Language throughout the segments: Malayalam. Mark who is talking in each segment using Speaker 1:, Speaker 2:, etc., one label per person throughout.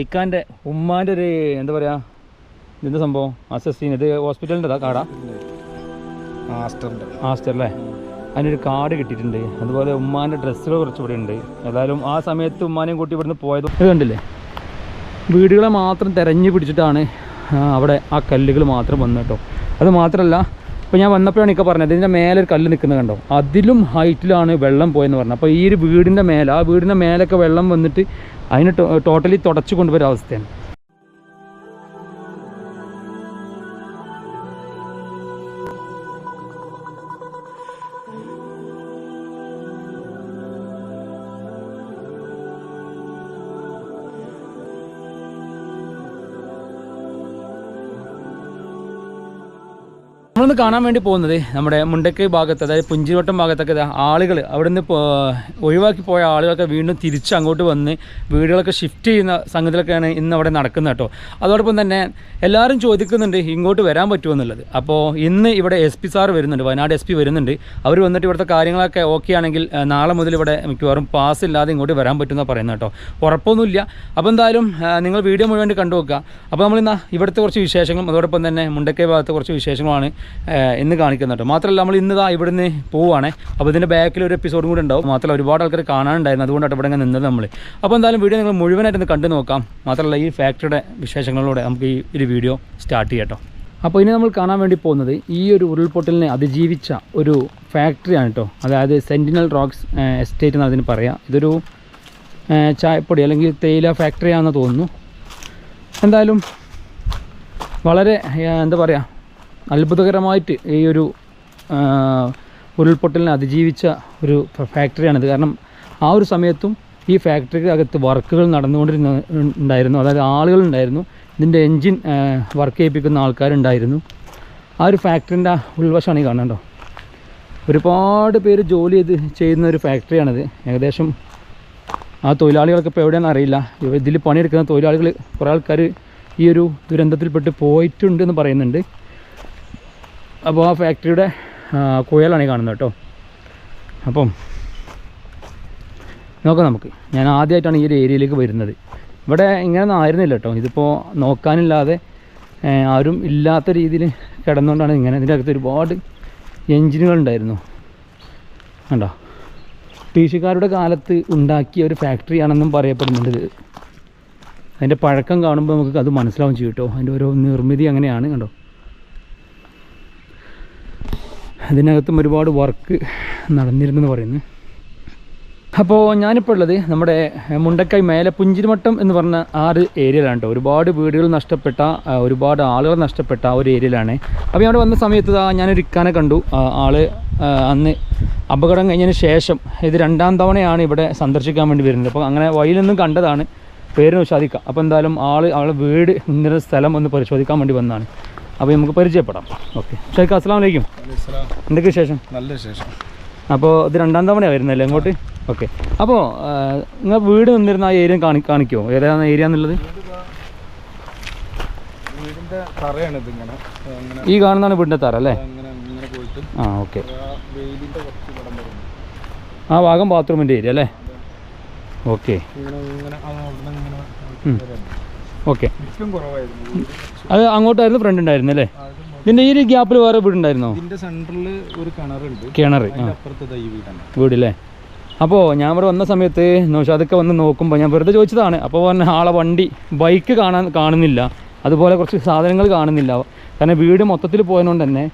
Speaker 1: ഇക്കാന്റെ ഉമ്മാന്റെ ഒരു എന്താ പറയുക ഇതെന്താ സംഭവം? അസസ്സീൻ ഇത് ഹോസ്പിറ്റലിന്റെ കാടാ? ആസ്റ്റർ അല്ലേ അതിനൊരു കാർഡ് കിട്ടിയിട്ടുണ്ട്. അതുപോലെ ഉമ്മാന്റെ ഡ്രസ്സുകൾ കുറച്ച് ഇവിടെ ഉണ്ട് ഏതായാലും ആ സമയത്ത് ഉമ്മാനെയും കൂട്ടി ഇവിടുന്ന് പോയത് കണ്ടില്ലേ? വീടുകളെ മാത്രം തിരഞ്ഞു പിടിച്ചിട്ടാണ് അവിടെ ആ കല്ലുകൾ മാത്രം വന്നു കേട്ടോ. അത് മാത്രമല്ല ഇപ്പോൾ ഞാൻ വന്നപ്പോഴാണ് ഇക്ക പറഞ്ഞത് ഇതിന്റെ മേലെ ഒരു കല്ല് നിൽക്കുന്നത് കണ്ടോ? അതിലും ഹൈറ്റിലാണ് വെള്ളം പോയെന്ന് പറഞ്ഞത്. അപ്പോൾ ഈ ഒരു വീടിന്റെ മേലെ ആ വീടിന്റെ മേലൊക്കെ വെള്ളം വന്നിട്ട് അതിന് ടോട്ടലി തുടച്ചു കൊണ്ടുവരുന്ന അവസ്ഥയാണ് കാണാൻ വേണ്ടി പോകുന്നത് നമ്മുടെ മുണ്ടക്കൈ ഭാഗത്ത് അതായത് പുഞ്ചിവട്ടം ഭാഗത്തൊക്കെ ആളുകൾ അവിടുന്ന് ഒഴിവാക്കി പോയ ആളുകളൊക്കെ വീണ്ടും തിരിച്ച് അങ്ങോട്ട് വന്ന് വീടുകളൊക്കെ ഷിഫ്റ്റ് ചെയ്യുന്ന സംഗതികളൊക്കെയാണ് ഇന്ന് അവിടെ നടക്കുന്നത് കേട്ടോ. അതോടൊപ്പം തന്നെ എല്ലാവരും ചോദിക്കുന്നുണ്ട് ഇങ്ങോട്ട് വരാൻ പറ്റുമോ എന്നുള്ളത്. അപ്പോൾ ഇന്ന് ഇവിടെ എസ് പി സാർ വരുന്നുണ്ട് വയനാട് എസ് പി വരുന്നുണ്ട്. അവർ വന്നിട്ട് ഇവിടുത്തെ കാര്യങ്ങളൊക്കെ ഓക്കെ ആണെങ്കിൽ നാളെ മുതൽ ഇവിടെ മിക്കവാറും പാസ് ഇല്ലാതെ ഇങ്ങോട്ട് വരാൻ പറ്റുമെന്നാണ് പറയുന്നത് കേട്ടോ. ഉറപ്പൊന്നുമില്ല. അപ്പോൾ എന്തായാലും നിങ്ങൾ വീഡിയോ മുഴുവൻ കണ്ടു നോക്കുക അപ്പോൾ നമ്മൾ ഇന്ന് ഇവിടുത്തെ കുറച്ച് വിശേഷങ്ങളും അതോടൊപ്പം തന്നെ മുണ്ടക്കൈ ഭാഗത്തെ കുറച്ച് വിശേഷങ്ങളാണ് കാണിക്കുന്നത് കേട്ടോ. മാത്രമല്ല നമ്മൾ ഇന്ന് ഇതാ ഇവിടുന്ന് പോവുകയാണ് അപ്പോൾ ഇതിന്റെ ബാക്കിൽ ഒരു എപ്പിസോഡും കൂടെ ഉണ്ടാവും. മാത്രമല്ല ഒരുപാട് ആൾക്കാർ കാണാനുണ്ടായിരുന്നു. അതുകൊണ്ടാണ് ഇവിടെ നിന്നത് നമ്മൾ അപ്പോൾ എന്തായാലും വീഡിയോ നിങ്ങൾ മുഴുവനായിട്ട് ഒന്ന് കണ്ടു നോക്കാം. മാത്രമല്ല ഈ ഫാക്ടറിയുടെ വിശേഷങ്ങളിലൂടെ നമുക്ക് ഈ ഒരു വീഡിയോ സ്റ്റാർട്ട് ചെയ്യാം കേട്ടോ. അപ്പോൾ ഇനി നമ്മൾ കാണാൻ വേണ്ടി പോകുന്നത് ഈ ഒരു ഉരുൾപൊട്ടലിനെ അതിജീവിച്ച ഒരു ഫാക്ടറിയാണ് കേട്ടോ. അതായത് സെന്റിനൽ റോക്സ് എസ്റ്റേറ്റ് എന്ന് അതിന് പറയാം. ഇതൊരു ചായപ്പൊടി അല്ലെങ്കിൽ തേയില ഫാക്ടറിയാണെന്ന് തോന്നുന്നു. എന്തായാലും വളരെ എന്താ പറയുക അത്ഭുതകരമായിട്ട് ഈ ഒരു ഉരുൾപൊട്ടലിനെ അതിജീവിച്ച ഒരു ഫാക്ടറിയാണിത് കാരണം ആ ഒരു സമയത്തും ഈ ഫാക്ടറിക്ക് അകത്ത് വർക്കുകൾ നടന്നുകൊണ്ടിരുന്ന ഉണ്ടായിരുന്നു. അതായത് ആളുകളുണ്ടായിരുന്നു. ഇതിന്റെ എൻജിൻ വർക്ക് ചെയ്യിപ്പിക്കുന്ന ആൾക്കാരുണ്ടായിരുന്നു. ആ ഒരു ഫാക്ടറിന്റെ ഉൾവശമാണ് ഈ കാണുന്നുണ്ടോ ഒരുപാട് പേര് ജോലി ചെയ്ത് ചെയ്യുന്ന ഒരു ഫാക്ടറിയാണിത് ഏകദേശം ആ തൊഴിലാളികൾക്ക് ഇപ്പോൾ എവിടെയാണെന്ന് അറിയില്ല. ഇതിൽ പണിയെടുക്കുന്ന തൊഴിലാളികൾ കുറേ ആൾക്കാർ ഈ ഒരു ദുരന്തത്തിൽപ്പെട്ട് പോയിട്ടുണ്ട് എന്ന് പറയുന്നുണ്ട്. അപ്പോൾ ആ ഫാക്ടറിയുടെ കുയലാണ് കാണുന്നത് കേട്ടോ. അപ്പം നോക്കാം നമുക്ക്. ഞാൻ ആദ്യമായിട്ടാണ് ഈ ഒരു ഏരിയയിലേക്ക് വരുന്നത്. ഇവിടെ ഇങ്ങനെയൊന്നും ആയിരുന്നില്ല കേട്ടോ. ഇതിപ്പോൾ നോക്കാനില്ലാതെ ആരും ഇല്ലാത്ത രീതിയിൽ കിടന്നുകൊണ്ടാണ് ഇങ്ങനെ. ഇതിന്റെ അകത്ത് ഒരുപാട് എൻജിനുകളുണ്ടായിരുന്നു കണ്ടോ? ബ്രിട്ടീഷുകാരുടെ കാലത്ത് ഉണ്ടാക്കിയ ഒരു ഫാക്ടറിയാണെന്നും പറയപ്പെടുന്നുണ്ട് അതിന്റെ പഴക്കം കാണുമ്പോൾ നമുക്ക് അത് മനസ്സിലാവും ചെയ്യും കേട്ടോ. അതിന്റെ ഓരോ നിർമ്മിതി അങ്ങനെയാണ് കണ്ടോ? അതിനകത്തും ഒരുപാട് വർക്ക് നടന്നിരുന്നെന്ന് പറയുന്നു. അപ്പോൾ ഞാനിപ്പോൾ ഉള്ളത് നമ്മുടെ മുണ്ടക്കൈ മേലെ പുഞ്ചിരിമട്ടം എന്ന് പറഞ്ഞ ആ ഒരു ഏരിയയിലാണ് കേട്ടോ ഒരുപാട് വീടുകൾ നഷ്ടപ്പെട്ട ഒരുപാട് ആളുകൾ നഷ്ടപ്പെട്ട ആ ഒരു ഏരിയയിലാണ് അപ്പോൾ ഞാൻ വന്ന സമയത്ത് ഞാനൊരു ഇക്കാനെ കണ്ടു. ആൾ അന്ന് അപകടം കഴിഞ്ഞതിന് ശേഷം ഇത് രണ്ടാം തവണയാണ് ഇവിടെ സന്ദർശിക്കാൻ വേണ്ടി വരുന്നത്. അപ്പോൾ അങ്ങനെ വഴിയിൽ കണ്ടതാണ്. പേര് ഉഷാദിക്ക അപ്പോൾ എന്തായാലും ആൾ അവളെ വീട് നിന്നിരുന്ന സ്ഥലം ഒന്ന് പരിശോധിക്കാൻ വേണ്ടി വന്നതാണ്. അപ്പോൾ നമുക്ക് പരിചയപ്പെടാം. ഓക്കെ ഷാദിക്ക അസ്സാം വലൈക്കും എന്തൊക്കെ വിശേഷം?
Speaker 2: നല്ല വിശേഷം.
Speaker 1: അപ്പോൾ ഇത് രണ്ടാം തവണയാണ് വരുന്നല്ലേ അങ്ങോട്ട്? ഓക്കെ അപ്പോൾ നിങ്ങൾ വീട് നിന്നിരുന്ന ആ ഏരിയ കാണി കാണിക്കുമോ ഏതാണ് ഏരിയ എന്നുള്ളത്? ഈ കാണുന്നതാണ് വീടിന്റെ തറ അല്ലേ? ആ ഓക്കെ
Speaker 2: ആ
Speaker 1: ഭാഗം ബാത്റൂമിന്റെ ഏരിയ അല്ലേ? Okay okay. അത് അങ്ങോട്ടായിരുന്നു ഫ്രണ്ട് ഉണ്ടായിരുന്നു അല്ലേ? ഇതിന്റെ ഈ ഒരു ഗ്യാപ്പിൽ വേറെ വീടുണ്ടായിരുന്നോ
Speaker 2: ഇതിന്റെ സെന്ററിൽ ഒരു കിണറുണ്ട്.
Speaker 1: കിണർ വീടില്ലേ? അപ്പോൾ ഞാൻ ഇവിടെ വന്ന സമയത്ത് നൗഷാദൊക്കെ വന്ന് നോക്കുമ്പോൾ ഞാൻ വെറുതെ ചോദിച്ചതാണ്. അപ്പോൾ പറഞ്ഞ ആളെ വണ്ടി ബൈക്ക് കാണാൻ കാണുന്നില്ല. അതുപോലെ കുറച്ച് സാധനങ്ങൾ കാണുന്നില്ല. കാരണം വീട് മൊത്തത്തിൽ പോയതുകൊണ്ട് തന്നെ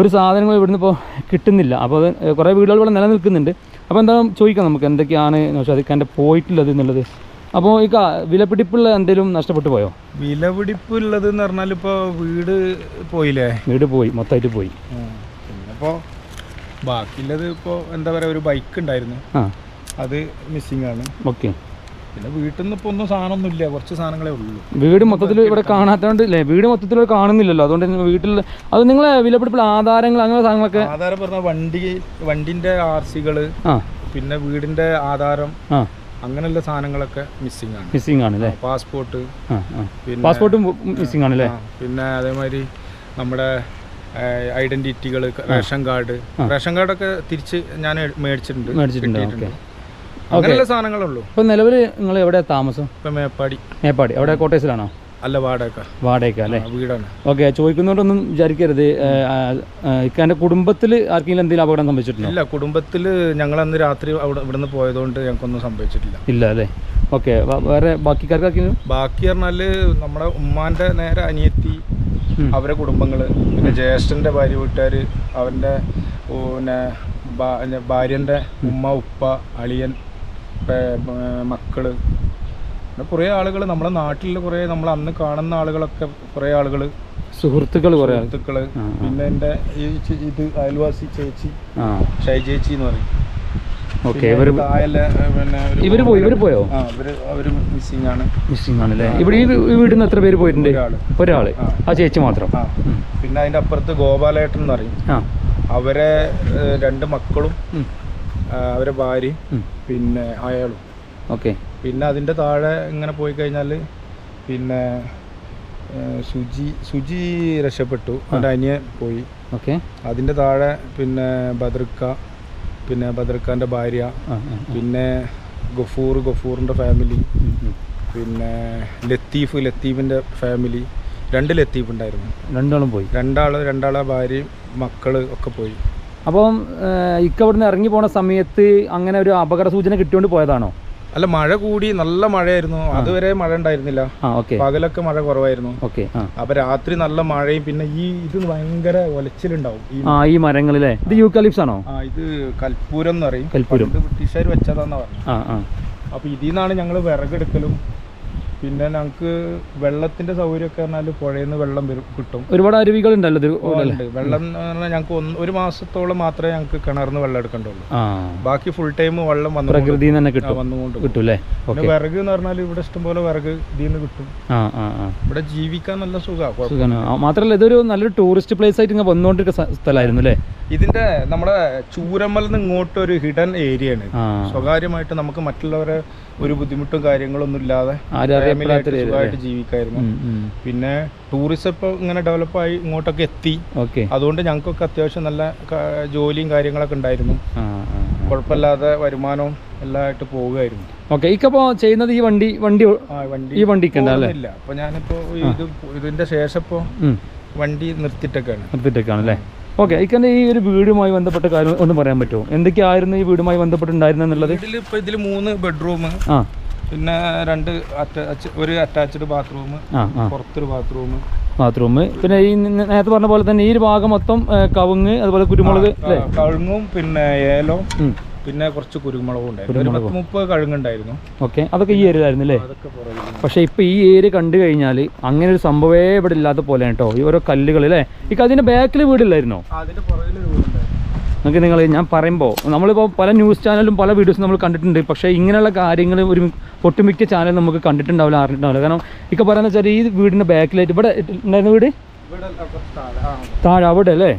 Speaker 1: ഒരു സാധനങ്ങൾ ഇവിടുന്ന് ഇപ്പോൾ കിട്ടുന്നില്ല. അപ്പോൾ അത് കുറേ വീടുകൾ ഇവിടെ നിലനിൽക്കുന്നുണ്ട്. അപ്പോൾ എന്താ ചോദിക്കാം നമുക്ക്? എന്തൊക്കെയാണ് നൗഷാദിക്കാന്റെ പോയിട്ടുള്ളത് എന്നുള്ളത്? അപ്പോൾ ഈ വിലപിടിപ്പുള്ള എന്തെങ്കിലും നഷ്ടപ്പെട്ടു പോയോ?
Speaker 2: വിലപിടിപ്പ് ഉള്ളത് എന്ന് പറഞ്ഞാൽ ഇപ്പൊ വീട് പോയില്ലേ?
Speaker 1: വീട് പോയി മൊത്തമായിട്ട് പോയി.
Speaker 2: അപ്പോൾ ബാക്കിയുള്ളത് ഇപ്പോ എന്താ പറയാ ഒരു ബൈക്ക് ഉണ്ടായിരുന്നു. അത് മിസ്സിംഗ് ആണ്.
Speaker 1: ഓക്കെ.
Speaker 2: പിന്നെ വീട്ടിൽ നിന്ന് ഇപ്പൊ ഒന്നും സാധനമൊന്നും ഇല്ല കുറച്ച് സാധനങ്ങളേ ഉള്ളൂ.
Speaker 1: വീട് മൊത്തത്തിൽ ഇവിടെ കാണാത്തതുകൊണ്ട് അല്ലേ വീട് മൊത്തത്തിൽ കാണുന്നില്ലല്ലോ. അതുകൊണ്ട് വീട്ടിൽ അത് നിങ്ങളെ വിലപിടിപ്പുള്ള ആധാരങ്ങൾ അങ്ങനെ സാധനങ്ങളൊക്കെ
Speaker 2: ആധാരം പറഞ്ഞ വണ്ടി വണ്ടിന്റെ ആർ
Speaker 1: സികൾ
Speaker 2: പിന്നെ വീടിന്റെ ആധാരം
Speaker 1: ആ.
Speaker 2: അങ്ങനെയുള്ള സാധനങ്ങളൊക്കെ മിസ്സിംഗ് ആണ്.
Speaker 1: മിസ്സിംഗ് ആണ് അല്ലേ
Speaker 2: പാസ്പോർട്ട്
Speaker 1: പാസ്പോർട്ടും മിസ്സിംഗ് ആണ് അല്ലേ
Speaker 2: പിന്നെ അതേമാതിരി നമ്മുടെ ഐഡന്റിറ്റികൾ റേഷൻ കാർഡ് റേഷൻ കാർഡൊക്കെ തിരിച്ച് ഞാൻ മേടിച്ചിട്ടുണ്ട്
Speaker 1: മേടിച്ചിട്ടുണ്ട്.
Speaker 2: അങ്ങനെയുള്ള സാധനങ്ങളുള്ളൂ
Speaker 1: ഇപ്പൊ നിലവിൽ നിങ്ങൾ എവിടെ താമസം?
Speaker 2: ഇപ്പൊ മേപ്പാടി.
Speaker 1: മേപ്പാടി. അവിടെ കോട്ടേഴ്സിലാണോ
Speaker 2: അല്ല വാടക.
Speaker 1: വാടക അല്ലേ?
Speaker 2: വീടാണ്.
Speaker 1: ഓക്കെ ചോദിക്കുന്നതുകൊണ്ടൊന്നും വിചാരിക്കരുത്. ഇക്കാന്റെ കുടുംബത്തിൽ ആർക്കെങ്കിലും എന്തെങ്കിലും അപകടം സംഭവിച്ചിട്ടുണ്ടോ?
Speaker 2: ഇല്ല കുടുംബത്തിൽ ഞങ്ങൾ അന്ന് രാത്രി അവിടെ ഇവിടുന്ന് പോയതുകൊണ്ട് ഞങ്ങൾക്കൊന്നും സംഭവിച്ചിട്ടില്ല.
Speaker 1: ഇല്ല അല്ലേ? ഓക്കെ വേറെ ബാക്കിക്കാർക്ക്
Speaker 2: ബാക്കി പറഞ്ഞാൽ നമ്മുടെ ഉമ്മാന്റെ നേരെ അനിയത്തി. അവരെ കുടുംബങ്ങൾ പിന്നെ ജ്യേഷ്ഠന്റെ ഭാര്യ വീട്ടുകാര് അവന്റെ പിന്നെ ഭാര്യന്റെ ഉമ്മ ഉപ്പ അളിയൻ മക്കൾ പിന്നെ കുറേ ആളുകൾ നമ്മുടെ നാട്ടിൽ കുറേ നമ്മൾ അന്ന് കാണുന്ന ആളുകളൊക്കെ കുറേ ആളുകൾ
Speaker 1: സുഹൃത്തുക്കൾ കുറേ സുഹൃത്തുക്കൾ.
Speaker 2: പിന്നെ എന്റെ ഈ ചെ- ഇത് അയൽവാസി ചേച്ചി
Speaker 1: ആ.
Speaker 2: ഷൈ ചേച്ചി എന്ന് പറയും.
Speaker 1: ഓക്കെ
Speaker 2: പിന്നെ അതിന്റെ പിന്നെ ഒരു
Speaker 1: ഇവർ പോയി ഇവർ പോയോ?
Speaker 2: ആ അവർ അവർ മിസ്സിംഗ് ആണ്.
Speaker 1: മിസ്സിംഗ് ആണല്ലേ ഇവിടെ ഈ വീ- വീട്ടിൽ നിന്ന് എത്ര പേര് പോയിട്ടുണ്ട്?
Speaker 2: ഒരാൾ.
Speaker 1: ഒരാൾ.
Speaker 2: ആ.
Speaker 1: ആ ചേച്ചി മാത്രം.
Speaker 2: ആ. പിന്നെ അതിന്റെ അപ്പുറത്ത് ഗോപാലേട്ടൻ എന്ന് പറയും.
Speaker 1: ആ.
Speaker 2: അവരെ രണ്ട് മക്കളും
Speaker 1: ഉം.
Speaker 2: ആ, അവരെ ഭാര്യയും
Speaker 1: ഉം.
Speaker 2: പിന്നെ അയാളും.
Speaker 1: ഓക്കെ.
Speaker 2: പിന്നെ അതിന്റെ താഴെ ഇങ്ങനെ പോയി കഴിഞ്ഞാൽ പിന്നെ ശുചി സുജി സുജി രക്ഷപ്പെട്ടു. അവന്റെ അനിയൻ പോയി.
Speaker 1: ഓക്കെ.
Speaker 2: അതിന്റെ താഴെ പിന്നെ ബദർക്ക പിന്നെ ബദർക്കാന്റെ ഭാര്യ. പിന്നെ ഗഫൂർ ഗഫൂറിന്റെ ഫാമിലി. പിന്നെ ലത്തീഫ് ലത്തീഫിന്റെ ഫാമിലി. രണ്ട് ലത്തീഫ് ഉണ്ടായിരുന്നു.
Speaker 1: രണ്ടാളും പോയി.
Speaker 2: രണ്ടാൾ രണ്ടാളെ ഭാര്യയും മക്കൾ ഒക്കെ പോയി.
Speaker 1: അപ്പം ഇക്കവിടുന്ന് ഇക്ക ഇവിടുന്ന് ഇറങ്ങി പോണ സമയത്ത് അങ്ങനെ ഒരു അപകട സൂചന കിട്ടിയോണ്ട് പോയതാണോ?
Speaker 2: അല്ല മഴ കൂടി നല്ല മഴയായിരുന്നു. അതുവരെ മഴ ഉണ്ടായിരുന്നില്ല. പകലൊക്കെ മഴ കുറവായിരുന്നു. അപ്പൊ രാത്രി നല്ല മഴയും പിന്നെ ഈ ഇത് ഭയങ്കര ഒലച്ചിലുണ്ടാവും. ഈ
Speaker 1: മരങ്ങളിലെ. ഇത് യൂക്കാലിപ്സ് ആണോ?
Speaker 2: ആ ഇത് കൽപ്പൂരം എന്ന് പറയും.
Speaker 1: കൽപ്പൂരം.
Speaker 2: ബ്രിട്ടീഷുകാർ വെച്ചതാന്ന് പറഞ്ഞു അപ്പൊ ഇതിൽ നിന്നാണ് ഞങ്ങൾ വിറകെടുക്കലും പിന്നെ ഞങ്ങൾക്ക് വെള്ളത്തിന്റെ സൗകര്യമൊക്കെ പറഞ്ഞാൽ പുഴയിൽ നിന്ന് വെള്ളം വരും കിട്ടും.
Speaker 1: ഒരുപാട് അരുവികൾ ഉണ്ടല്ലോ? ഇത്
Speaker 2: ഉണ്ട്. വെള്ളം എന്ന് പറഞ്ഞാൽ ഞങ്ങൾക്ക് ഒന്ന് ഒരു മാസത്തോളം മാത്രമേ ഞങ്ങൾക്ക് കിണറിന്ന് വെള്ളം എടുക്കണ്ടുള്ളൂ.
Speaker 1: ആ.
Speaker 2: ബാക്കി ഫുൾ ടൈം വെള്ളം വന്നു
Speaker 1: പ്രകൃതിയിൽ നിന്ന് തന്നെ കിട്ടും.
Speaker 2: വന്നുകൊണ്ട്
Speaker 1: കിട്ടും അല്ലേ?
Speaker 2: പിന്നെ
Speaker 1: ഓക്കെ.
Speaker 2: വിറക് എന്ന് പറഞ്ഞാൽ ഇവിടെ ഇഷ്ടംപോലെ വിറക് ഇതിൽ നിന്ന് കിട്ടും.
Speaker 1: ആ ആ ആ.
Speaker 2: ഇവിടെ ജീവിക്കാൻ നല്ല സുഖമാണ്
Speaker 1: സുഖാണ്. ആ, മാത്രല്ല ഇതൊരു നല്ലൊരു ടൂറിസ്റ്റ് പ്ലേസ് ആയിട്ട് ഇങ്ങനെ വന്നുകൊണ്ടിരിക്കുന്ന സ്ഥ- സ്ഥലമായിരുന്നു അല്ലേ?
Speaker 2: ഇതിന്റെ നമ്മുടെ ചൂരമ്മൽ നിന്ന് ഇങ്ങോട്ട് ഒരു ഹിഡൻ ഏരിയ ആണ്.
Speaker 1: ആ.
Speaker 2: സ്വകാര്യമായിട്ട് നമുക്ക് മറ്റുള്ളവരെ ഒരു ബുദ്ധിമുട്ടും കാര്യങ്ങളൊന്നും ഇല്ലാതെ
Speaker 1: ആരും
Speaker 2: സുഖമായിട്ട് ജീവിക്കായിരുന്നു. പിന്നെ ടൂറിസം ഇപ്പൊ ഇങ്ങനെ ഡെവലപ്പായി ഇങ്ങോട്ടൊക്കെ എത്തി. അതുകൊണ്ട് ഞങ്ങൾക്കൊക്കെ അത്യാവശ്യം നല്ല ജോലിയും കാര്യങ്ങളൊക്കെ ഉണ്ടായിരുന്നു. കുഴപ്പമില്ലാതെ വരുമാനവും എല്ലാം ആയിട്ട് പോവുകയായിരുന്നു.
Speaker 1: ഓക്കെ ഇപ്പോ ചെയ്യുന്നത് ഈ വണ്ടി വണ്ടി
Speaker 2: വണ്ടി
Speaker 1: ഈ വണ്ടിക്ക്
Speaker 2: ഇല്ല അപ്പൊ ഞാനിപ്പോ ഇത് ഇതിന്റെ ശേഷം ഇപ്പോ വണ്ടി നിർത്തിയിട്ടൊക്കെയാണ്.
Speaker 1: നിർത്തിട്ടൊക്കെയാണ് അല്ലേ? ഓക്കെ ഇക്കന്റെ ഈ ഒരു വീടുമായി ബന്ധപ്പെട്ട കാര്യം ഒന്ന് പറയാൻ പറ്റുമോ? എന്തൊക്കെയായിരുന്നു ഈ വീടുമായി ബന്ധപ്പെട്ടുണ്ടായിരുന്നു എന്നുള്ളത്?
Speaker 2: വീട്ടിൽ ഇപ്പൊ ഇതിൽ മൂന്ന് ബെഡ്റൂം
Speaker 1: ആ.
Speaker 2: പിന്നെ രണ്ട് ഒരു അറ്റാച്ച്ഡ് ബാത്റൂം പുറത്തൊരു ബാത്റൂം
Speaker 1: ബാത്റൂം പിന്നെ ഈ നേരത്തെ പറഞ്ഞ പോലെ തന്നെ ഈ ഒരു ഭാഗം മൊത്തം കവുങ്ങ് അതുപോലെ കുരുമുളക്
Speaker 2: കഴുങ്ങും പിന്നെ
Speaker 1: ഏലോ
Speaker 2: പിന്നെ കുറച്ച് കുരുമുളകും ഉണ്ടായിരുന്നു. മുപ്പത് കഴുങ്ങുണ്ടായിരുന്നു
Speaker 1: ഓക്കെ. അതൊക്കെ ഈ ഏരിയയിലായിരുന്നു അല്ലേ? പക്ഷെ ഇപ്പൊ ഈ ഏരിയ കണ്ടു കഴിഞ്ഞാൽ അങ്ങനെ ഒരു സംഭവേ ഇവിടെ ഇല്ലാത്ത പോലെ കേട്ടോ. ഈ ഓരോ കല്ലുകൾ അല്ലേ? ഇക്ക അതിന്റെ ബാക്കിൽ വീടില്ലായിരുന്നോ?
Speaker 2: അതിന്റെ പുറകിൽ
Speaker 1: നിങ്ങൾക്ക് നിങ്ങൾ ഞാൻ പറയുമ്പോൾ നമ്മളിപ്പോൾ പല ന്യൂസ് ചാനലും പല വീഡിയോസും നമ്മൾ കണ്ടിട്ടുണ്ട്. പക്ഷേ ഇങ്ങനെയുള്ള കാര്യങ്ങൾ ഒരു ഒട്ടുമിക്ക ചാനൽ നമുക്ക് കണ്ടിട്ടുണ്ടാവില്ല അറിഞ്ഞിട്ടുണ്ടാവില്ല. കാരണം ഇക്ക പറയുന്നത് വെച്ചാൽ ഈ വീടിന്റെ ബാക്കിലായിട്ട് ഇവിടെ ഉണ്ടായിരുന്ന വീട്?
Speaker 2: താഴെ
Speaker 1: അവിടെ അല്ലേ?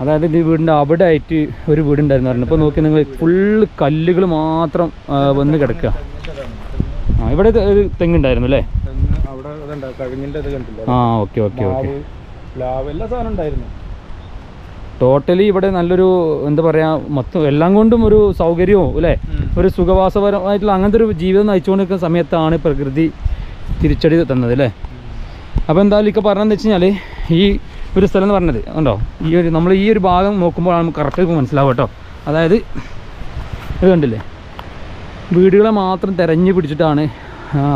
Speaker 1: അതായത് ഈ വീടിന്റെ അവിടെ ആയിട്ട് ഒരു വീടുണ്ടായിരുന്നു പറഞ്ഞു ഇപ്പോൾ നോക്കി നിങ്ങൾ ഫുള്ള് കല്ലുകൾ മാത്രം വന്ന് കിടക്കുക ആ ഇവിടെ ഒരു തെങ്ങുണ്ടായിരുന്നു അല്ലേ? ആ ഓക്കെ ഓക്കെ ഓക്കെ.
Speaker 2: എല്ലാ സാധനം ഉണ്ടായിരുന്നു.
Speaker 1: ടോട്ടലി ഇവിടെ നല്ലൊരു എന്താ പറയുക മൊത്തം എല്ലാം കൊണ്ടും ഒരു സൗകര്യവും അല്ലേ? ഒരു സുഖവാസപരമായിട്ടുള്ള അങ്ങനത്തെ ഒരു ജീവിതം നയിച്ചുകൊണ്ടിരിക്കുന്ന സമയത്താണ് പ്രകൃതി തിരിച്ചടി തന്നത് അല്ലേ? അപ്പോൾ എന്തായാലും ഇപ്പം പറഞ്ഞതെന്ന് വെച്ച് കഴിഞ്ഞാൽ ഈ ഒരു സ്ഥലം എന്ന് പറഞ്ഞത് ഉണ്ടോ ഈ ഒരു നമ്മൾ ഈ ഒരു ഭാഗം നോക്കുമ്പോഴാണ് നമുക്ക് കറക്റ്റ് മനസ്സിലാവും കേട്ടോ. അതായത് ഇത് കണ്ടില്ലേ? വീടുകളെ മാത്രം തിരഞ്ഞു പിടിച്ചിട്ടാണ്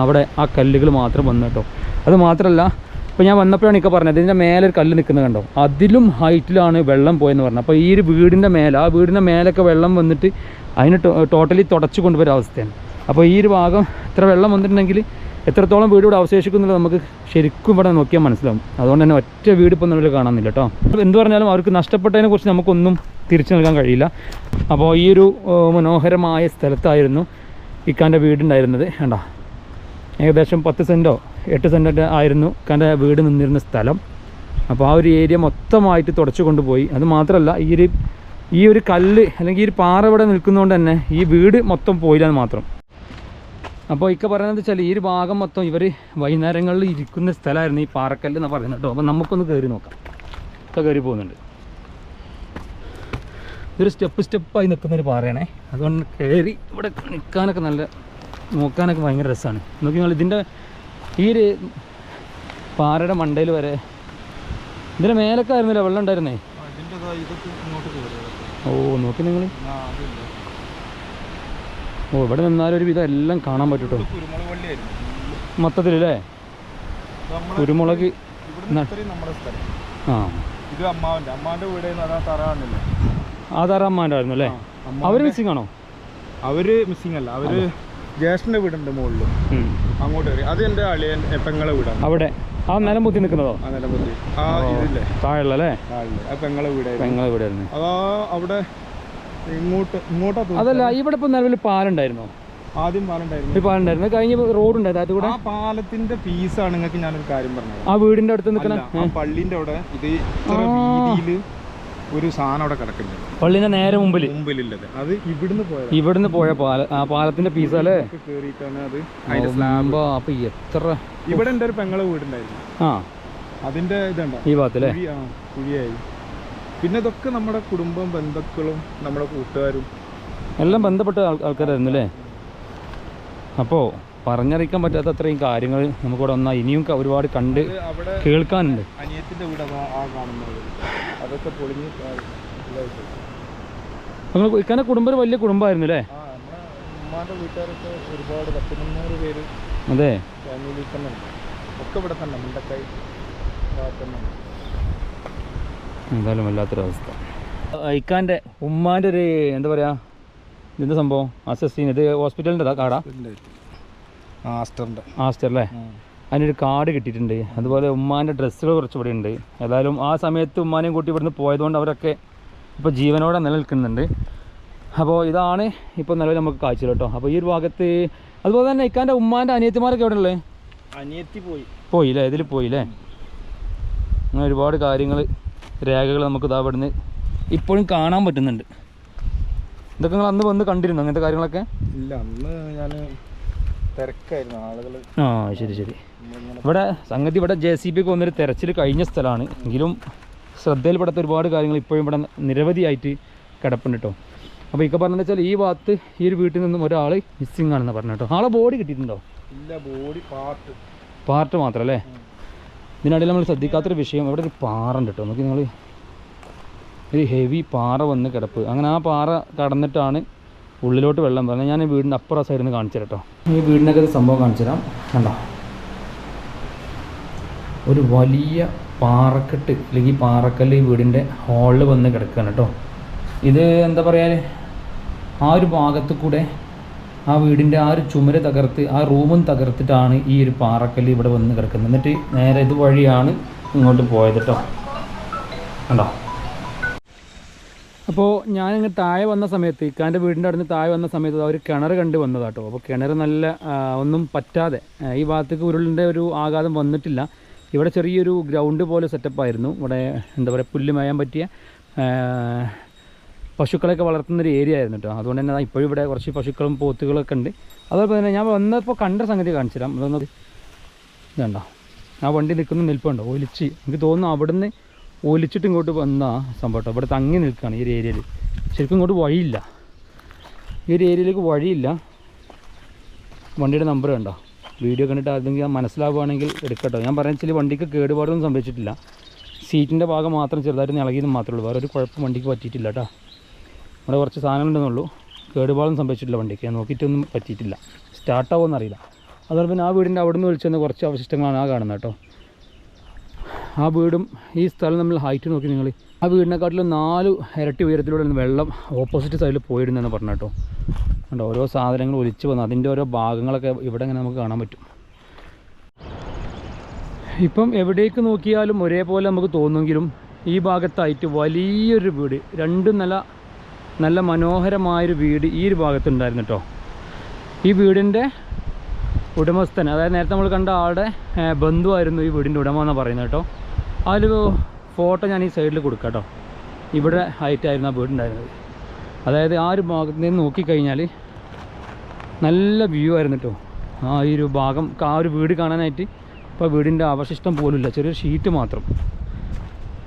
Speaker 1: അവിടെ ആ കല്ലുകൾ മാത്രം വന്നു കേട്ടോ. അത് മാത്രമല്ല ഇപ്പോൾ ഞാൻ വന്നപ്പോഴാണ് ഇക്ക പറഞ്ഞത് ഇതിന്റെ മേലെ ഒരു കല്ല് നിൽക്കുന്നത് കണ്ടോ? അതിലും ഹൈറ്റിലാണ് വെള്ളം പോയെന്ന് പറഞ്ഞത്. അപ്പോൾ ഈ ഒരു വീടിന്റെ മേലെ ആ വീടിന്റെ മേലൊക്കെ വെള്ളം വന്നിട്ട് അതിന് ടോട്ടലി തുടച്ചു കൊണ്ടുവരുന്ന അവസ്ഥയാണ്. അപ്പോൾ ഈ ഒരു ഭാഗം ഇത്ര വെള്ളം വന്നിട്ടുണ്ടെങ്കിൽ എത്രത്തോളം വീട് ഇവിടെ അവശേഷിക്കുന്നുള്ളത് നമുക്ക് ശരിക്കും ഇവിടെ നോക്കിയാൽ മനസ്സിലാവും. അതുകൊണ്ട് തന്നെ ഒറ്റ വീട് ഇപ്പോൾ നമ്മൾ കാണാനില്ല കേട്ടോ. എന്ത് പറഞ്ഞാലും അവർക്ക് നഷ്ടപ്പെട്ടതിനെ കുറിച്ച് നമുക്കൊന്നും തിരിച്ചു നൽകാൻ കഴിയില്ല. അപ്പോൾ ഈ ഒരു മനോഹരമായ സ്ഥലത്തായിരുന്നു ഇക്കാന്റെ വീടുണ്ടായിരുന്നത്. വേണ്ട ഏകദേശം പത്ത് സെന്റോ എട്ട് സെന്റിന്റെ ആയിരുന്നു. ഇക്കാന്റെ വീട് നിന്നിരുന്ന സ്ഥലം. അപ്പോൾ ആ ഒരു ഏരിയ മൊത്തമായിട്ട് തുടച്ചു കൊണ്ടുപോയി. അത് മാത്രമല്ല ഈ ഒരു ഈ ഒരു കല്ല് അല്ലെങ്കിൽ ഈ ഒരു പാറ ഇവിടെ നിൽക്കുന്നതുകൊണ്ട് തന്നെ ഈ വീട് മൊത്തം പോയില്ല എന്ന് മാത്രം. അപ്പോൾ ഇക്ക പറയുന്നത് വെച്ചാൽ ഈ ഒരു ഭാഗം മൊത്തം ഇവർ വൈകുന്നേരങ്ങളിൽ ഇരിക്കുന്ന സ്ഥലമായിരുന്നു ഈ പാറക്കല്ല് എന്ന് പറയുന്നത് കേട്ടോ. അപ്പോൾ നമുക്കൊന്ന് കയറി നോക്കാം. ഒക്കെ കയറി പോകുന്നുണ്ട്. ഇതൊരു സ്റ്റെപ്പ് സ്റ്റെപ്പായി നിൽക്കുന്നൊരു പാറയാണേ. അതുകൊണ്ട് കയറി ഇവിടെ നിൽക്കാനൊക്കെ നല്ല നോക്കാനൊക്കെ ഭയങ്കര രസമാണ്. നോക്കി നിങ്ങൾ ഇതിന്റെ ഈ ഒരു പാറയുടെ മണ്ടയിൽ വരെ ഇതിന്റെ മേലൊക്കെ ആയിരുന്നില്ല വെള്ളം ഉണ്ടായിരുന്നേ? ഓ നോക്കി നിങ്ങൾ ഓ ഇവിടെ നിന്നാലും ഒരു വിധം എല്ലാം കാണാൻ
Speaker 2: പറ്റൂട്ടോ
Speaker 1: മൊത്തത്തിലല്ലേ? കുരുമുളക് ആ.
Speaker 2: ഇത് വീട് തറ
Speaker 1: അമ്മാന്റെ ആയിരുന്നു അല്ലേ? അവർ മിസ്സിംഗ് ആണോ?
Speaker 2: അവർ മിസ്സിംഗ് അല്ല. അവർ ജ്യേഷ്ഠന്റെ വീടുണ്ട് മുകളിൽ
Speaker 1: ഉം.
Speaker 2: അങ്ങോട്ട് കയറി. അത് എന്റെ അളിയൻ പെങ്ങളെ വീടാണ്.
Speaker 1: അവിടെ. ആ നിലം പൊത്തി നിൽക്കുന്നതോ?
Speaker 2: ആ നിലമ്പതി ആ ഇതില്ലേ?
Speaker 1: താഴെയുള്ള. അല്ലേ
Speaker 2: ആ പെങ്ങളെ വീടായിരുന്നു.
Speaker 1: പെങ്ങളെ ഇവിടെ ആയിരുന്നു
Speaker 2: അതാ അവിടെ ഇങ്ങോട്ട് ഇങ്ങോട്ടാ.
Speaker 1: അതല്ല ഇവിടെ ഇപ്പൊ നിലവിൽ പാലുണ്ടായിരുന്നോ?
Speaker 2: ആദ്യം പാലുണ്ടായിരുന്നു.
Speaker 1: ഒരു പാലുണ്ടായിരുന്നു. കഴിഞ്ഞ റോഡ് ഉണ്ടായിരുന്നു അത് കൂടെ?
Speaker 2: ആ പാലത്തിന്റെ പീസാണ് നിങ്ങൾക്ക് ഞാനൊരു കാര്യം പറഞ്ഞത്.
Speaker 1: ആ വീടിന്റെ അടുത്ത് നിൽക്കണ?
Speaker 2: അല്ല, ആ പള്ളിന്റെ അവിടെ ഇത് ഇത്ര വീതിയിൽ ഒരു സാധനം അവിടെ കിടക്കുന്നുണ്ട്
Speaker 1: പള്ളിന്റെ നേരെ മുമ്പിൽ
Speaker 2: മുമ്പിലുള്ളത് അത് ഇവിടുന്ന് പോയത്.
Speaker 1: ഇവിടുന്ന് പോയ പാല ആ പാലത്തിന്റെ പീസ് അല്ലേ?
Speaker 2: കേറിയിട്ടാണ് അത് അതിന്റെ സ്ലാബ്
Speaker 1: അമ്പോ, അപ്പൊ എത്ര
Speaker 2: ഇവിടെ എന്റെ ഒരു പെങ്ങളെ വീടുണ്ടായിരുന്നു.
Speaker 1: ആ.
Speaker 2: അതിന്റെ ഇതുണ്ടോ?
Speaker 1: ഈ ഭാഗത്തല്ലേ
Speaker 2: ആ കുഴിയായി. പിന്നെ ഇതൊക്കെ നമ്മുടെ കുടുംബം ബന്ധുക്കളും നമ്മുടെ കൂട്ടുകാരും.
Speaker 1: എല്ലാം ബന്ധപ്പെട്ട ആൾ ആൾക്കാരായിരുന്നു അല്ലേ അപ്പോൾ പറഞ്ഞറിയിക്കാൻ പറ്റാത്ത അത്രയും കാര്യങ്ങൾ നമുക്കിവിടെ ഒന്നാ ഇനിയും ഒരുപാട് കണ്ട് കേൾക്കാനുണ്ട്. നിങ്ങൾ ഇക്കാന്റെ കുടുംബം ഒരു വലിയ കുടുംബമായിരുന്നു അല്ലേ? അതെ.
Speaker 2: ഒക്കെ ഇവിടെ തന്നെ മുണ്ടക്കൈ ഭാഗത്ത് തന്നെ ഉണ്ട്.
Speaker 1: എന്തായാലും വല്ലാത്തൊരവസ്ഥ. ഇക്കാന്റെ ഉമ്മാന്റെ ഒരു എന്താ പറയുക ഇതെന്താ സംഭവം? ആ അസസ്സീൻ ഇത് ഹോസ്പിറ്റലിന്റെ കാടാ ആസ്റ്റർ അല്ലേ അതിനൊരു കാർഡ് കിട്ടിയിട്ടുണ്ട്. അതുപോലെ ഉമ്മാന്റെ ഡ്രസ്സുകൾ കുറച്ച് ഇവിടെ ഉണ്ട്. ഏതായാലും ആ സമയത്ത് ഉമ്മാനെയും കൂട്ടി ഇവിടുന്ന് പോയതുകൊണ്ട് അവരൊക്കെ ഇപ്പോൾ ജീവനോടെ നിലനിൽക്കുന്നുണ്ട്. അപ്പോൾ ഇതാണ് ഇപ്പോൾ നിലവിൽ നമുക്ക് കാഴ്ച കേട്ടോ. അപ്പോൾ ഈ ഒരു ഭാഗത്ത് അതുപോലെ തന്നെ ഇക്കാന്റെ ഉമ്മാന്റെ അനിയത്തിമാരൊക്കെ എവിടെ ഉള്ളത്
Speaker 2: അനിയത്തി പോയി.
Speaker 1: പോയില്ലേ ഇതിൽ പോയില്ലേ അങ്ങനെ ഒരുപാട് കാര്യങ്ങൾ രേഖകൾ നമുക്ക് ഇതാ ഇവിടുന്ന് ഇപ്പോഴും കാണാൻ പറ്റുന്നുണ്ട്. ഇതൊക്കെ നിങ്ങൾ അന്ന് വന്ന് കണ്ടിരുന്നു? അങ്ങനത്തെ കാര്യങ്ങളൊക്കെ?
Speaker 2: ഇല്ല അന്ന് ഞാൻ തിരക്കായിരുന്നു ആളുകൾ
Speaker 1: ആ ശരി ശരി. ഇവിടെ സംഗതി ഇവിടെ ജെ സി ബി ഒക്കെ വന്നൊരു തെരച്ചിൽ കഴിഞ്ഞ സ്ഥലമാണ്. എങ്കിലും ശ്രദ്ധയിൽപ്പെടാത്ത ഒരുപാട് കാര്യങ്ങൾ ഇപ്പോഴും ഇവിടെ നിരവധിയായിട്ട് കിടപ്പുണ്ട് കേട്ടോ അപ്പോൾ ഇക്ക പറഞ്ഞെന്ന് വെച്ചാൽ ഈ ഭാഗത്ത് ഈ ഒരു വീട്ടിൽ നിന്നും ഒരാൾ മിസ്സിങ് ആണെന്ന് പറഞ്ഞു കേട്ടോ ആളെ ബോഡി കിട്ടിയിട്ടുണ്ടോ?
Speaker 2: ഇല്ല ബോഡി പാർട്ട്
Speaker 1: പാർട്ട് മാത്രം അല്ലേ ഇതിനിടയിൽ നമ്മൾ ശ്രദ്ധിക്കാത്തൊരു വിഷയം ഇവിടെ ഒരു പാറ ഉണ്ട് കേട്ടോ നമുക്ക് നിങ്ങൾ ഒരു ഹെവി പാറ വന്ന് കിടപ്പ്. അങ്ങനെ ആ പാറ കടന്നിട്ടാണ് ഉള്ളിലോട്ട് വെള്ളം പറഞ്ഞാൽ ഞാൻ ഈ വീടിന്റെ അപ്പുറം സൈഡിൽ നിന്ന് കാണിച്ചു കേട്ടോ. ഈ വീടിനൊക്കെ സംഭവം കാണിച്ചു തരാം. കണ്ടോ? ഒരു വലിയ പാറക്കെട്ട് അല്ലെങ്കിൽ പാറക്കല്ല് ഈ വീടിന്റെ ഹാളിൽ വന്ന് കിടക്കുകയാണ് കേട്ടോ. ഇത് എന്താ പറയുക ആ ഒരു ഭാഗത്ത് കൂടെ ആ വീടിന്റെ ആ ഒരു ചുമര് തകർത്ത് ആ റൂമും തകർത്തിട്ടാണ് ഈ ഒരു പാറക്കല്ല് ഇവിടെ വന്ന് കിടക്കുന്നത്. എന്നിട്ട് നേരെ ഇതുവഴിയാണ് ഇങ്ങോട്ട് പോയത് കേട്ടോ. കണ്ടോ? അപ്പോൾ ഞാനിങ്ങ് താഴെ വന്ന സമയത്ത് ഇക്കാന്റെ വീടിന്റെ അടുത്ത് താഴെ വന്ന സമയത്ത് അവർ കിണർ കണ്ട് വന്നതാട്ടോ. അപ്പോൾ കിണർ നല്ല ഒന്നും പറ്റാതെ ഈ ഭാഗത്തേക്ക് ഉരുളിന്റെ ഒരു ആഘാതം വന്നിട്ടില്ല. ഇവിടെ ചെറിയൊരു ഗ്രൗണ്ട് പോലെ സെറ്റപ്പ് ആയിരുന്നു. ഇവിടെ എന്താ പറയുക പുല്ല് മേയാൻ പറ്റിയ പശുക്കളൊക്കെ വളർത്തുന്ന ഒരു ഏരിയ ആയിരുന്നു കേട്ടോ അതുകൊണ്ട് തന്നെ ഇപ്പോഴും ഇവിടെ കുറച്ച് പശുക്കളും പോത്തുകളൊക്കെ ഉണ്ട്. അതോടൊപ്പം തന്നെ ഞാൻ വന്നപ്പോൾ കണ്ട സംഗതി കാണിച്ചു തരാം അതൊന്ന് ഇതുണ്ടോ ആ വണ്ടി നിൽക്കുന്ന നിൽപ്പുണ്ടോ? ഒലിച്ച്. എനിക്ക് തോന്നുന്നു അവിടുന്ന് ഒലിച്ചിട്ട് ഇങ്ങോട്ട് വന്ന സംഭവം ഇവിടെ തങ്ങി നിൽക്കുകയാണ് ഈ ഒരു ഏരിയയിൽ. ശരിക്കും ഇങ്ങോട്ട് വഴിയില്ല. ഈ ഒരു ഏരിയയിലേക്ക് വഴിയില്ല. വണ്ടിയുടെ നമ്പർ കണ്ടോ? വീഡിയോ കണ്ടിട്ട് അതെങ്കിൽ മനസ്സിലാവുകയാണെങ്കിൽ എടുക്കട്ടോ. ഞാൻ പറഞ്ഞ വെച്ചാൽ വണ്ടിക്ക് കേടുപാടൊന്നും സംഭവിച്ചിട്ടില്ല. സീറ്റിന്റെ ഭാഗം മാത്രം ചെറുതായിട്ട് ഇളകിയത് മാത്രമേ ഉള്ളൂ. വേറെ ഒരു കുഴപ്പം വണ്ടിക്ക് പറ്റിയിട്ടില്ല കേട്ടോ ഇവിടെ കുറച്ച് സാധനങ്ങളുണ്ടെന്നുള്ളൂ കേടുപാടൊന്നും സംഭവിച്ചിട്ടില്ല വണ്ടിക്ക്. നോക്കിയിട്ടൊന്നും പറ്റിയിട്ടില്ല. സ്റ്റാർട്ടാവുമെന്നറിയില്ല അതുപോലെ പിന്നെ ആ വീടിന്റെ അവിടെ നിന്ന് വിളിച്ചെന്ന കുറച്ച് അവശിഷ്ടങ്ങളാണ് ആ കാണുന്നത് കേട്ടോ ആ വീടും ഈ സ്ഥലം നമ്മൾ ഹൈറ്റ് നോക്കി നിങ്ങൾ ആ വീടിനെക്കാട്ടിലും നാല് ഇരട്ടി ഉയരത്തിലൂടെ വെള്ളം ഓപ്പോസിറ്റ് സൈഡിൽ പോയിരുന്നെന്ന് പറഞ്ഞു കേട്ടോ. കണ്ടോ ഓരോ സാധനങ്ങൾ ഒലിച്ച് വന്ന് അതിന്റെ ഓരോ ഭാഗങ്ങളൊക്കെ ഇവിടെ ഇങ്ങനെ നമുക്ക് കാണാൻ പറ്റും. ഇപ്പം എവിടേക്ക് നോക്കിയാലും ഒരേപോലെ നമുക്ക് തോന്നുമെങ്കിലും ഈ ഭാഗത്തായിട്ട് വലിയൊരു വീട് രണ്ട് നില നല്ല മനോഹരമായൊരു വീട് ഈ ഒരു ഭാഗത്തുണ്ടായിരുന്നു കേട്ടോ. ഈ വീടിന്റെ ഉടമസ്ഥൻ അതായത് നേരത്തെ നമ്മൾ കണ്ട ആളുടെ ബന്ധുവായിരുന്നു ഈ വീടിന്റെ ഉടമ എന്നാണ് പറയുന്നത് കേട്ടോ. ഒരു ഫോട്ടോ ഞാൻ ഈ സൈഡിൽ കൊടുക്കാം കേട്ടോ. ഇവിടെ ഹൈറ്റായിരുന്നു ആ വീടുണ്ടായിരുന്നത്. അതായത് ആ ഒരു ഭാഗത്ത് നിന്ന് നോക്കിക്കഴിഞ്ഞാൽ നല്ല വ്യൂ ആയിരുന്നു കേട്ടോ. ആ ഈ ഒരു ഭാഗം ആ ഒരു വീട് കാണാനായിട്ട് ഇപ്പോൾ വീടിന്റെ അവശിഷ്ടം പോലും ഇല്ല ചെറിയൊരു ഷീറ്റ് മാത്രം.